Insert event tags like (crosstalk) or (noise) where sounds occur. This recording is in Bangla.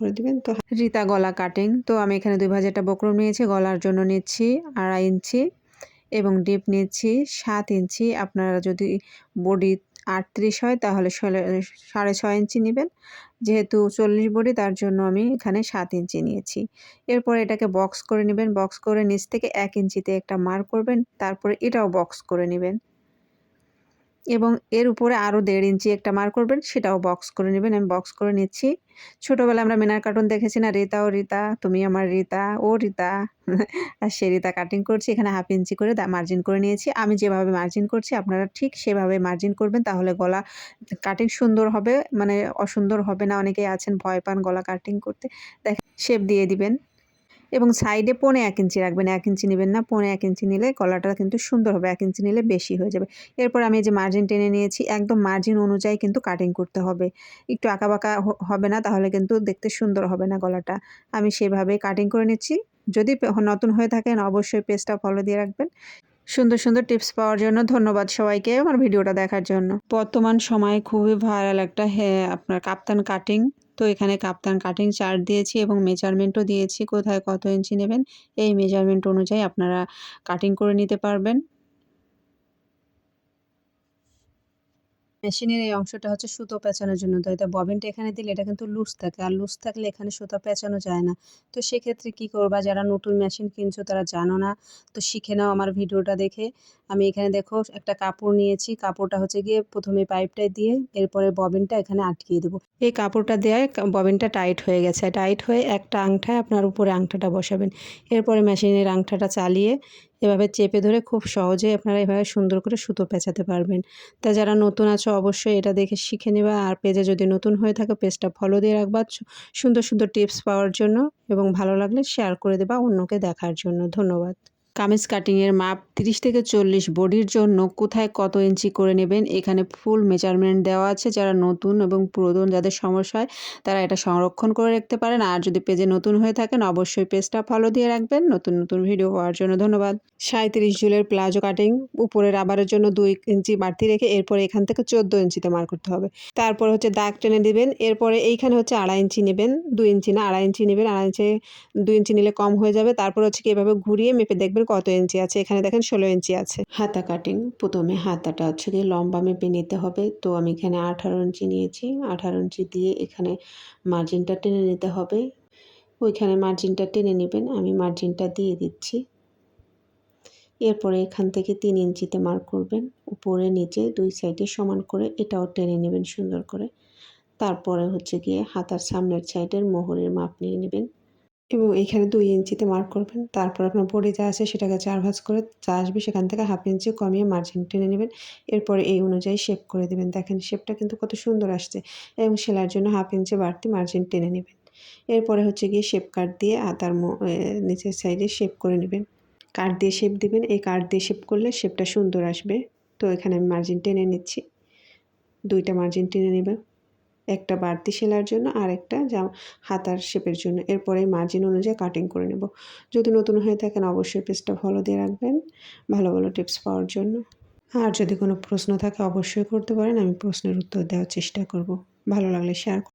করে দিবেন, তো রিতা গলা কাটিং, তো আমি এখানে দুই ভাজাটা বকরম নিয়েছি, গলার জন্য নিচ্ছি আড়াই ইঞ্চি এবং ডিপ নিচ্ছি সাত ইঞ্চি। আপনারা যদি বডি আটত্রিশ হয়, তাহলে সাড়ে ছয় ইঞ্চি নেবেন। যেহেতু চল্লিশ বডি, তার জন্য আমি এখানে সাত ইঞ্চি নিয়েছি। এরপর এটাকে বক্স করে নেবেন। বক্স করে নিচ থেকে এক ইঞ্চিতে একটা মার করবেন, তারপরে এটাও বক্স করে নেবেন। এবং এর উপরে আরও দেড় ইঞ্চি একটা মার করবেন, সেটাও বক্স করে নেবেন। আমি বক্স করে নিচ্ছি। ছোটোবেলা আমরা মিনার কার্টুন দেখেছি না? রিতা ও রিতা, তুমি আমার রিতা, ও রিতা। (laughs) আর সে রিতা কাটিং করছি, এখানে হাফ ইঞ্চি করে মার্জিন করে নিয়েছি। আমি যেভাবে মার্জিন করছি, আপনারা ঠিক সেভাবে মার্জিন করবেন, তাহলে গলা কাটিং সুন্দর হবে মানে অসুন্দর হবে না। অনেকেই আছেন, ভয় পান গলা কাটিং করতে। দেখ শেপ দিয়ে দিবেন। এবং সাইডে পনে এক ইঞ্চি রাখবেন। এক ইঞ্চি নেবেন না, পনে এক ইঞ্চি নিলে গলাটা কিন্তু সুন্দর হবে, এক ইঞ্চি নিলে বেশি হয়ে যাবে। এরপর আমি যে মার্জিন টেনে নিয়েছি, একদম মার্জিন অনুযায়ী কিন্তু কাটিং করতে হবে। একটু আঁকা আঁকাবাঁকা হবে না, তাহলে কিন্তু দেখতে সুন্দর হবে না গলাটা। আমি সেভাবে কাটিং করে নিচ্ছি। যদি নতুন হয়ে থাকেন, অবশ্যই পেজটা ফলো দিয়ে রাখবেন। সুন্দর সুন্দর টিপস পাওয়ার জন্য ধন্যবাদ সবাইকে আমার ভিডিওটা দেখার জন্য। বর্তমান সময়ে খুবই ভাইরাল একটা হ্যাঁ আপনার কাপ্তান কাটিং তো এখানে কাপ্তান কাটিং চার্ট দিয়েছি এবং মেজারমেন্টও দিয়েছি। কোথায় কত ইঞ্চি নেবেন? এই মেজারমেন্ট অনুযায়ী আপনারা কাটিং করে নিতে পারবেন। মেশিনের এই অংশটা হচ্ছে সুতো পেঁচানোর জন্য। তো এটা ববিনটা এখানে দিলে এটা কিন্তু লুজ থাকে। আর লুজ থাকলে এখানে সুতো পেঁচানো যায় না। তো সেক্ষেত্রে কি করবা? যারা নতুন মেশিন কিনছো তারা জানো না। তো শিখে নাও আমার ভিডিওটা দেখে। আমি এখানে দেখো একটা কাপড় নিয়েছি। কাপড়টা হচ্ছে গিয়ে প্রথমে পাইপটায় দিয়ে এরপরে ববিনটা এখানে আটকিয়ে দেবো। এই কাপড়টা দেওয়ায় ববিনটা টাইট হয়ে গেছে। টাইট হয়ে একটা আংঠায় আপনার উপরে আংটাটা বসাবেন। এরপরে মেশিনের আংটাটা চালিয়ে এভাবে চেপে ধরে খুব সহজে আপনারা এভাবে সুন্দর করে সুতো পেঁচাতে পারবেন। তা যারা নতুন আছো, অবশ্যই এটা দেখে শিখে নেবা। আর পেজে যদি নতুন হয়ে থাকে, পেজটা ফলো দিয়ে রাখবা। সুন্দর সুন্দর টিপস পাওয়ার জন্য এবং ভালো লাগলে শেয়ার করে দেবা অন্যকে দেখার জন্য। ধন্যবাদ। কামিজ কাটিংয়ের মাপ তিরিশ থেকে চল্লিশ বডির জন্য কোথায় কত ইঞ্চি করে নেবেন? এখানে ফুল মেজারমেন্ট দেওয়া আছে যারা নতুন এবং পুরাতন, যাদের সমস্যা হয় তারা এটা সংরক্ষণ করে রাখতে পারেন। আর যদি পেজে নতুন হয়ে থাকেন, অবশ্যই পেজটা ফলো দিয়ে রাখবেন। নতুন নতুন ভিডিও পাওয়ার জন্য ধন্যবাদ। সাঁত্রিশ জুলের প্লাজো কাটিং, উপরের রাবারের জন্য দুই ইঞ্চি বাড়তি রেখে এরপরে এখান থেকে চোদ্দ ইঞ্চিতে মার করতে হবে। তারপর হচ্ছে দাগ টেনে দিবেন এরপরে এইখানে হচ্ছে আড়াই ইঞ্চি নেবেন। দুই ইঞ্চি না, আড়াই ইঞ্চি নেবেন। আড়াই ইঞ্চি, দুই ইঞ্চি নিলে কম হয়ে যাবে। তারপর হচ্ছে কি এভাবে ঘুরিয়ে মেপে দেখবেন কত ইঞ্চি আছে? এখানে দেখেন ষোলো ইঞ্চি আছে। হাতা কাটিং প্রথমে হাতাটা হচ্ছে গিয়ে লম্বা মেপে নিতে হবে। তো আমি এখানে আঠারো ইঞ্চি নিয়েছি। আঠারো ইঞ্চি দিয়ে এখানে মার্জিনটা টেনে নিতে হবে। ওইখানে মার্জিনটা টেনে নেবেন। আমি মার্জিনটা দিয়ে দিচ্ছি। এরপরে এখান থেকে তিন ইঞ্চিতে মার্ক করবেন। উপরে, নিচে দুই সাইডে সমান করে এটাও টেনে নেবেন সুন্দর করে। তারপরে হচ্ছে গিয়ে হাতার সামনের সাইডের মোহরের মাপ নিয়ে নেবেন। এবং এইখানে দুই ইঞ্চিতে মার্ক করবেন। তারপর আপনার বডি যা আছে সেটাকে চার ভাঁজ করে যা আসবে সেখান থেকে হাফ ইঞ্চি কমিয়ে মার্জিন টেনে নেবেন। এরপরে এই অনুযায়ী শেপ করে দেবেন। দেখেন শেপটা কিন্তু কত সুন্দর আসছে এবং সেলাইয়ের জন্য হাফ ইঞ্চি বাড়তি মার্জিন টেনে নেবেন। এরপরে হচ্ছে গিয়ে শেপ কাট দিয়ে আতার নিচের সাইডে শেপ করে নেবেন। কাঠ দিয়ে শেপ দিবেন। এই কাঠ দিয়ে শেপ করলে শেপটা সুন্দর আসবে। তো এখানে আমি মার্জিন টেনে নিচ্ছি। দুইটা মার্জিন টেনে নেবে একটা বাড়তি সেলার জন্য আর একটা যা হাতার শেপের জন্য। এরপরে মার্জিন অনুযায়ী কাটিং করে নেব। যদি নতুন হয়ে থাকেন অবশ্যই পেজটা ফলো দিয়ে রাখবেন। ভালো ভালো টিপস পাওয়ার জন্য। আর যদি কোনো প্রশ্ন থাকে অবশ্যই করতে পারেন, আমি প্রশ্নের উত্তর দেওয়ার চেষ্টা করব। ভালো লাগলে শেয়ার